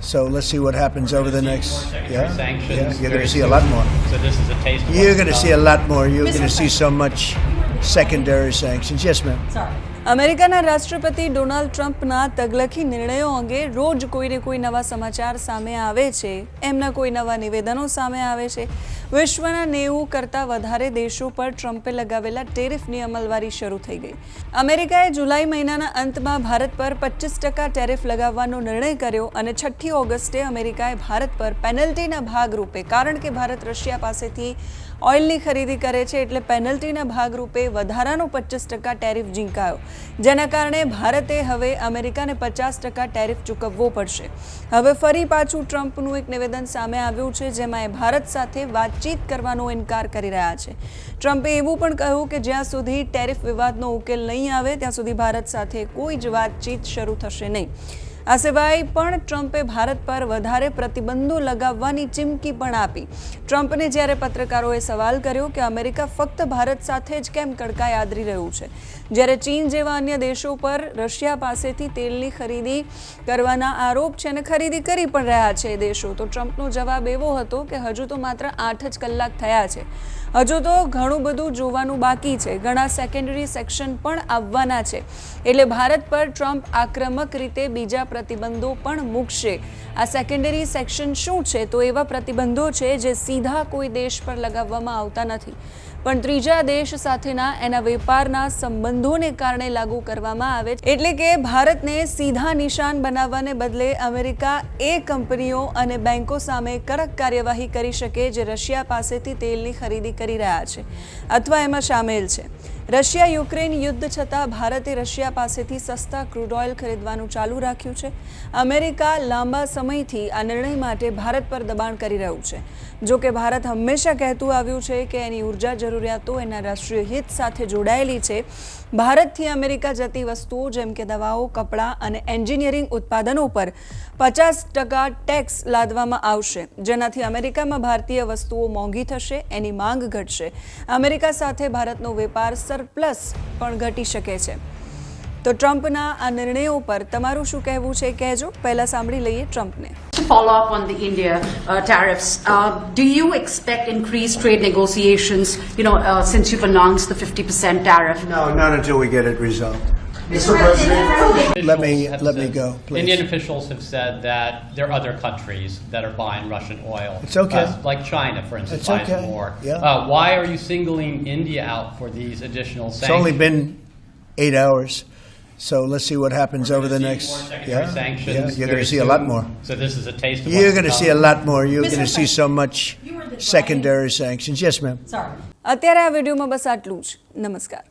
So let's see what happens over the next. Yeah, yeah. You're going to see a lot more. So this is a taste. You're going to see a lot more. You're going to see so much secondary sanctions. Yes, ma'am. Sorry. અમેરિકાના રાષ્ટ્રપતિ Donald ટ્રમ્પના તગલખી નિર્ણયો અંગે રોજ કોઈને કોઈ નવા સમાચાર સામે આવે છે. એમના કોઈ નવા નિવેદનો સામે આવે છે. વિશ્વના નેવું કરતાં વધારે દેશો પર ટ્રમ્પે લગાવેલા ટેરિફની અમલવારી શરૂ થઈ ગઈ. અમેરિકાએ જુલાઈ મહિનાના અંતમાં ભારત પર પચીસ ટકા ટેરિફ લગાવવાનો નિર્ણય કર્યો અને છઠ્ઠી ઓગસ્ટે અમેરિકાએ ભારત પર પેનલ્ટીના ભાગરૂપે, કારણ કે ભારત રશિયા પાસેથી ઓઇલની ખરીદી કરે છે એટલે પેનલ્ટીના ભાગરૂપે વધારાનો પચીસ ટકા ટેરિફ ઝીંકાયો. જેના કારણે ભારતે હવે અમેરિકાને પચાસ ટકા ટેરિફ ચૂકવવો પડશે. હવે ફરી પાછું ટ્રમ્પનું એક નિવેદન સામે આવ્યું છે, જેમાં એ ભારત સાથે વાતચીત કરવાનો ઇનકાર કરી રહ્યા છે. ટ્રમ્પે એવું પણ કહ્યું કે જ્યાં સુધી ટેરિફ વિવાદનો ઉકેલ નહીં આવે, ત્યાં સુધી ભારત સાથે કોઈ જ વાતચીત શરૂ થશે નહીં. આ સિવાય પણ ટ્રમ્પે ભારત પર વધારે પ્રતિબંધો લગાવવાની ચીમકી પણ આપી. ટ્રમ્પને જ્યારે પત્રકારોએ સવાલ કર્યો કે અમેરિકા ફક્ત ભારત સાથે જ કેમ કડકાઈ આદરી રહ્યું છે, જ્યારે ચીન જેવા અન્ય દેશો પર રશિયા પાસેથી તેલની ખરીદી કરવાના આરોપ છે અને ખરીદી કરી પણ રહ્યા છે એ દેશો, તો ટ્રમ્પનો જવાબ એવો હતો કે હજુ તો માત્ર આઠ જ કલાક થયા છે. હજુ તો ઘણું બધું જોવાનું બાકી છે. ઘણા સેકન્ડરી સેક્શન પણ આવવાના છે. એટલે ભારત પર ટ્રમ્પ આક્રમક રીતે બીજા પ્રતિબંધો પણ મૂકશે. આ સેકન્ડરી સેક્શન શું છે? તો એવા પ્રતિબંધો છે જે સીધા કોઈ દેશ પર લગાવવામાં આવતા નથી. પણ ત્રીજા દેશ સાથેના એના વેપારના સંબંધોને કારણે લાગુ કરવામાં આવે છે. એટલે કે ભારતને સીધા નિશાન બનાવવાને બદલે અમેરિકા એ કંપનીઓ અને બેન્કો સામે કડક કાર્યવાહી કરી શકે જે રશિયા પાસેથી તેલની ખરીદી કરી રહ્યા છે. અથવા એમાં સામેલ છે. રશિયા યુક્રેન યુદ્ધ છતાં ભારતે રશિયા પાસેથી સસ્તા ક્રૂડ ઓઇલ ખરીદવાનું ચાલુ રાખ્યું છે. અમેરિકા લાંબા સમયથી આ નિર્ણય માટે ભારત પર દબાણ કરી રહ્યું છે. જો કે ભારત હંમેશા કહેતું આવ્યું છે કે એની ઊર્જા જરૂરિયાતો એના રાષ્ટ્રીય હિત સાથે જોડાયેલી છે. ભારતથી અમેરિકા જતી વસ્તુઓ જેમ કે દવાઓ, કપડાં અને એન્જિનિયરિંગ ઉત્પાદનો પર પચાસ ટકા ટેક્સ લાદવામાં આવશે. જેનાથી અમેરિકામાં ભારતીય વસ્તુઓ મોંઘી થશે, એની માંગ ઘટશે. અમેરિકા સાથે ભારતનો વેપાર સરપ્લસ પણ ઘટી શકે છે તો ટ્રમ્પના આ નિર્ણયો પર તમારું શું કહેવું છે કહેજો પહેલા સાંભળી લઈએ ટ્રમ્પને To follow up on the India uh, tariffs, uh, do you expect increased trade negotiations, you know, uh, since you've announced the 50% tariff? No, not until we get it resolved. Mr. President, Let me- Officials have let me said- go, please. Indian officials have said that there are other countries that are buying Russian oil. It's okay. Uh, like China, for instance, It's buys okay. more. Yeah. Uh, why are you singling India out for these additional It's sanctions? only been eight hours. So let's see what happens We're over the gonna next. see more secondary Yeah, sanctions yeah. You're going very to see a lot soon. more. So this is a taste of You're what's going to come. see a lot more. You're Mr. going to see so much You were the secondary sanctions. Yes, ma'am. Sorry. અત્યારે આ વિડીયોમાં બસ આટલું જ નમસ્કાર